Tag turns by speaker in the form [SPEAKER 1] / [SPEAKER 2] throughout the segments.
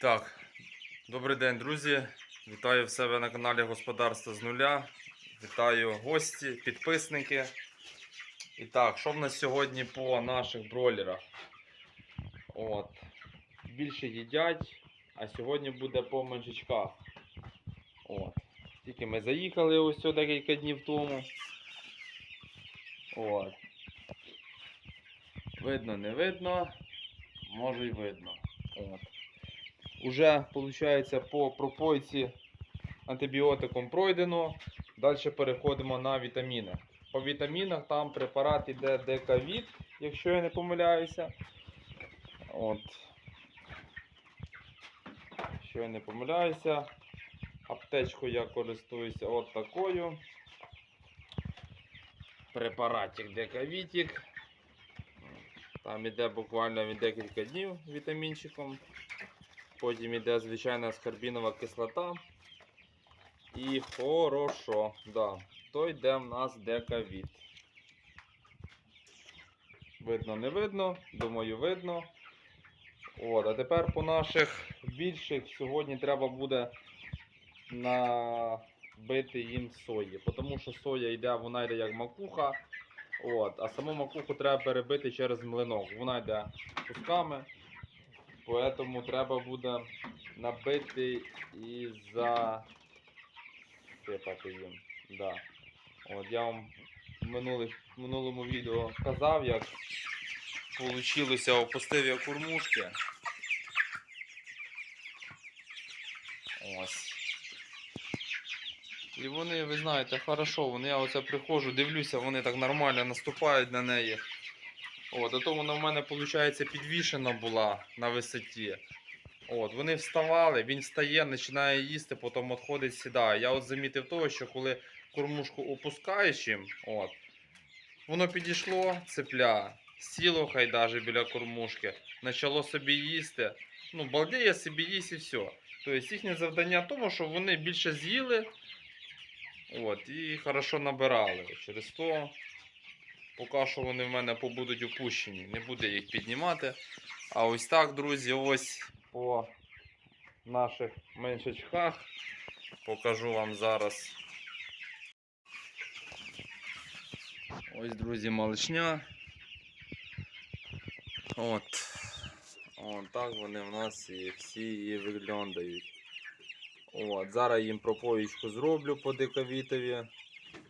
[SPEAKER 1] Так, добрий день, друзі. Вітаю в себе на каналі Господарство з нуля. Вітаю гості, підписники. І так, що в нас сьогодні по наших бройлерах? От. Більше їдять, а сьогодні буде по меншичках. От. Тільки ми заїхали ось декілька днів тому. От. Видно, не видно. Може й видно. От. Уже, виходить, по пропойці антибіотиком пройдено. Далі переходимо на вітаміни. По вітамінах там препарат іде Декавіт, якщо я не помиляюся. От. Якщо я не помиляюся, аптечкою я користуюся от такою. Препаратик Декавітік. Там іде буквально від декілька днів вітамінчиком. Потім іде звичайна скарбінова кислота. І хорошо, да. То йде в нас декавіт. Видно, не видно, думаю, видно. От, а тепер по наших більших сьогодні треба буде набити їм сої. Тому що соя йде, вона йде як макуха. От, а саму макуху треба перебити через млинок. Вона йде кусками. Поэтому треба буде набити і засипати їм. Да. От я вам в минулих, в минулому відео казав, як вийшло, опустив я кормушки. Ось. І вони, ви знаєте, хорошо, вони я оце приходжу, дивлюся, вони так нормально наступають на неї. От, а то вона в мене, виходить, підвішена була на висоті. От, вони вставали, він встає, починає їсти, потім відходить, сідає. Я от замітив того, що коли кормушку опускаєш їм, от, воно підійшло, цепля, сіло хай даже біля кормушки, почало собі їсти. Ну, балдеє собі їсть і все. Тобто їхнє завдання в тому, що вони більше з'їли от, і хорошо набирали. Через то Поки що вони в мене побудуть опущені, не буде їх піднімати. А ось так, друзі, ось по наших меншачках покажу вам зараз. Ось, друзі, малишня. От. От так вони в нас і всі і виглядають. От, зараз їм пропоїчку зроблю по диковітові,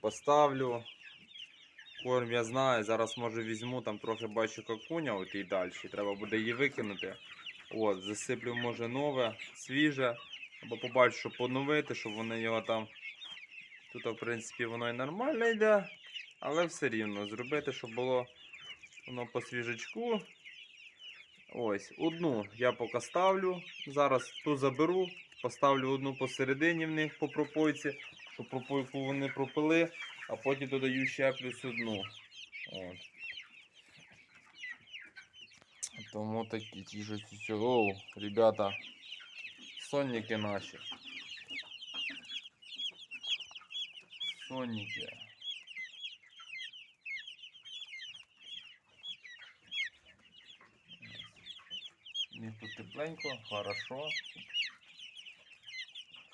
[SPEAKER 1] поставлю. Корм я знаю, зараз може візьму, там трохи бачу какуня от і далі. Треба буде її викинути. От, засиплю може нове, свіже. Або побачу, щоб поновити, щоб вони його там. Тут, в принципі, воно і нормально йде, але все рівно зробити, щоб було воно по свіжачку. Ось, одну я поки ставлю. Зараз ту заберу, поставлю одну посередині в них по пропойці, щоб пропойку вони пропили а потім додаю ще плюс одну. От. Тому такі ті ж ці- Оу, ребята, сонники наші. Сонники. У них тут тепленько, хорошо.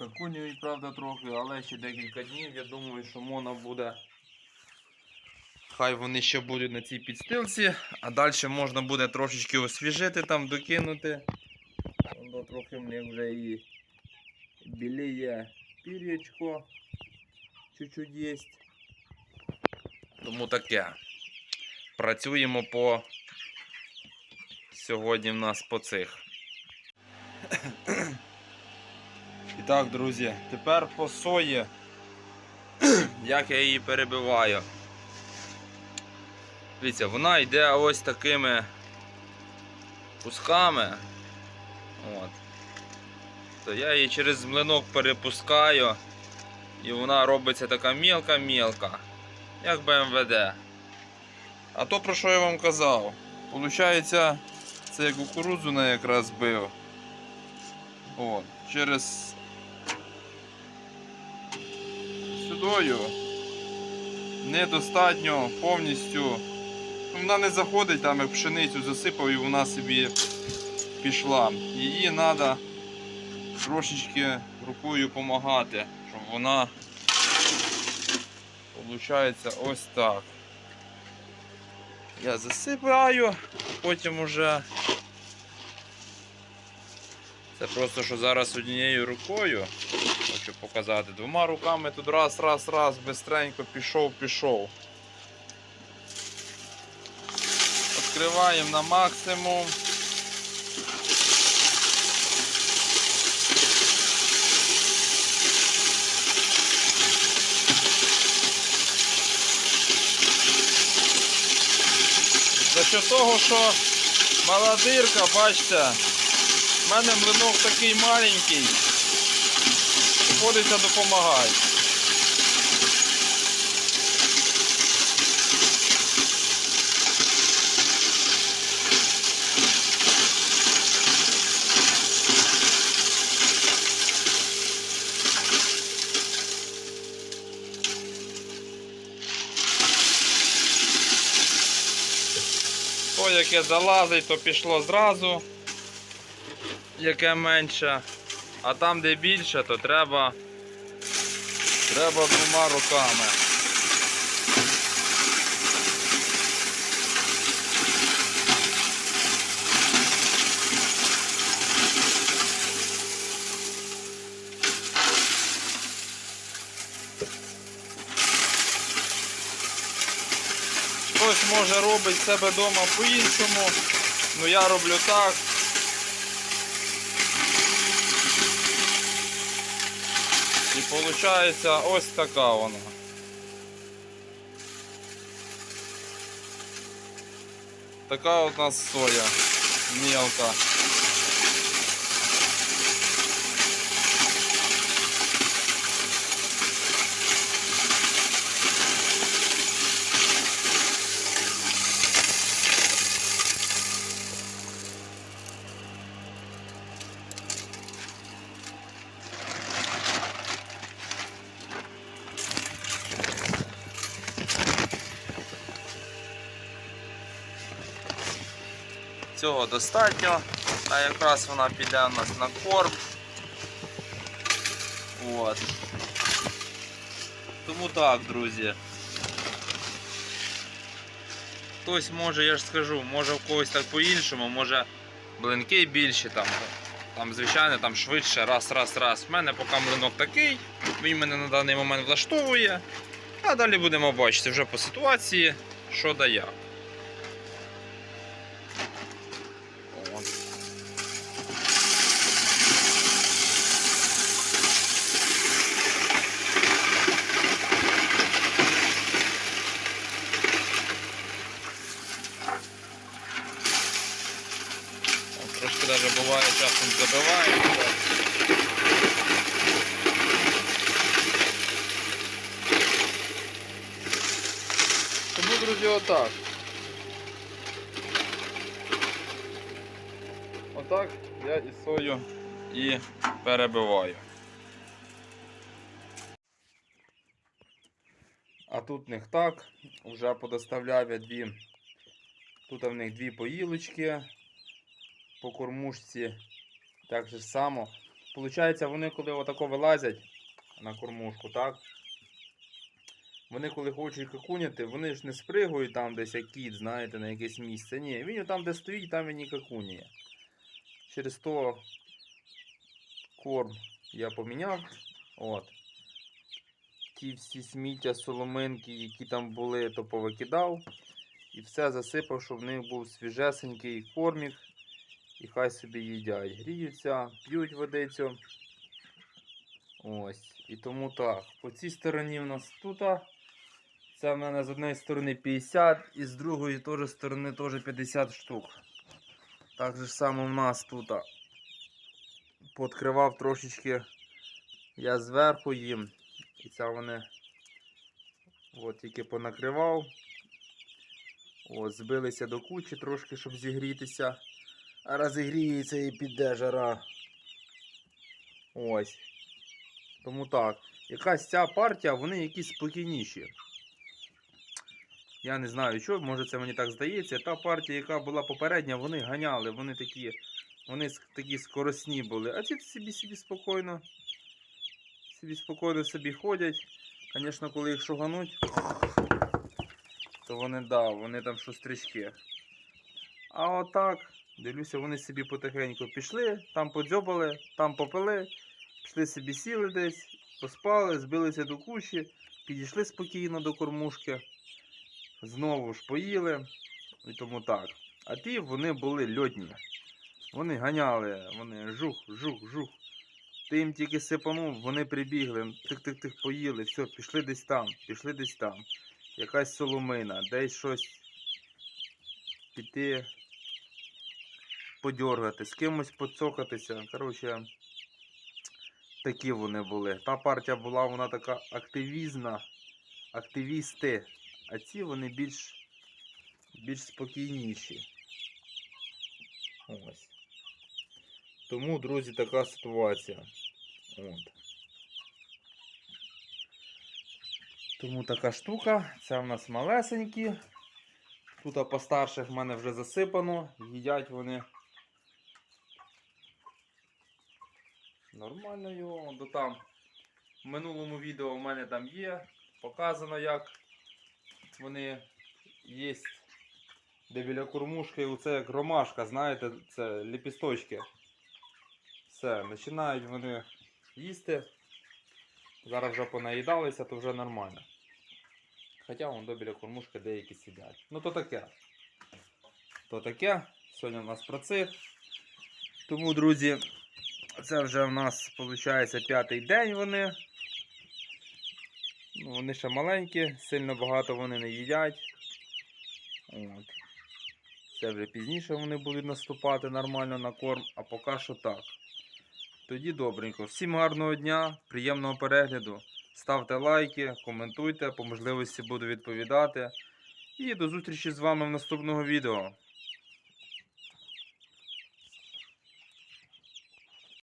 [SPEAKER 1] Какуню, правда, трохи, але ще декілька днів. Я думаю, що мона буде. Хай вони ще будуть на цій підстилці, а далі можна буде трошечки освіжити там, докинути. Воно трохи в них вже і біліє пір'ячко. Чуть-чуть є. Тому таке. Працюємо по сьогодні в нас по цих. І так, друзі, тепер по сої, як я її перебиваю. Дивіться, вона йде ось такими кусками. От. То я її через млинок перепускаю і вона робиться така мілка-мілка, як БМВД. А то про що я вам казав? Получається, це я кукурудзу на якраз бив. От, через сюдою недостатньо повністю. Вона не заходить, там як пшеницю засипав і вона собі пішла. Її треба трошечки рукою допомагати, щоб вона Получається ось так. Я засипаю, потім уже. Це просто що зараз однією рукою. Хочу показати. Двома руками тут раз, раз, раз, бистренько пішов, пішов. Відкриваємо на максимум. За що того, що мала дирка, бачите, в мене млинок такий маленький, приходиться допомагати. То, яке залазить, то пішло зразу, яке менше. А там, де більше, то треба, треба двома руками. Хтось може робить себе вдома по-іншому, ну я роблю так. Виходить ось така вона. Така у нас соя мелка. Цього достатньо, а якраз вона піде у нас на корм. От. Тому так, друзі. Хтось може, я ж скажу, може в когось так по-іншому, може блинки більші, там, там звичайно там швидше, раз, раз, раз. У мене поки млинок такий, він мене на даний момент влаштовує. А далі будемо бачити вже по ситуації, що да як. От. От Трошки навіть буває часом забивається. Тому, друзі, отак. Отак я і сою і перебиваю. А тут в них так, вже подоставляв я дві. Тут в них дві поїлочки по кормушці. Так же само. Получається, вони коли отако вилазять на кормушку, так? Вони коли хочуть какуняти, вони ж не спригують там десь як кіт, знаєте, на якесь місце. Ні, він там, де стоїть, там він і какуняє. Через то корм я поміняв. От. Ті всі сміття, соломинки, які там були, то повикидав. І все засипав, щоб в них був свіжесенький кормік. І хай собі їдять. Гріються, п'ють водицю. Ось. І тому так. По цій стороні в нас тут. Це в мене з однієї сторони 50 і з другої теж сторони теж 50 штук. Так же само в нас тут. Подкривав трошечки я зверху їм. І це вони от тільки понакривав. От, збилися до кучі трошки, щоб зігрітися. Розігріється і піде жара. Ось. Тому так. Якась ця партія, вони якісь спокійніші. Я не знаю що, може це мені так здається. Та партія, яка була попередня, вони ганяли, вони такі Вони такі скоросні були, а ці собі собі спокійно. Собі спокійно собі ходять. Звісно, коли їх шугануть, то вони да, вони там шустрячки. А отак, дивлюся, вони собі потихеньку пішли, там подзьобали, там попили, пішли собі сіли десь, поспали, збилися до кущі, підійшли спокійно до кормушки, знову ж поїли, і тому так. А ті вони були льотні. Вони ганяли, вони жух, жух, жух. Ти їм тільки сипанув, вони прибігли, тих-тих-тих поїли, все, пішли десь там, пішли десь там. Якась соломина, десь щось піти, подьоргати, з кимось поцокатися. Коротше, такі вони були. Та партія була, вона така активізна, активісти, а ці вони більш, більш спокійніші. Ось. Тому, друзі, така ситуація. От. Тому така штука. Це в нас малесенькі. Тут постарших в мене вже засипано. Їдять вони. Нормально його. До там в минулому відео в мене там є. Показано, як вони є. Де біля кормушки, оце як ромашка, знаєте, це ліпісточки. Все, починають вони їсти. Зараз вже понаїдалися, то вже нормально. Хоча вон до біля кормушки деякі сидять. Ну то таке. То таке. Сьогодні у нас про. Тому, друзі, це вже в нас виходить п'ятий день вони. Ну, вони ще маленькі, сильно багато вони не їдять. От. Це вже пізніше вони будуть наступати нормально на корм, а поки що так. Тоді добренько. Всім гарного дня, приємного перегляду. Ставте лайки, коментуйте, по можливості буду відповідати. І до зустрічі з вами в наступного відео.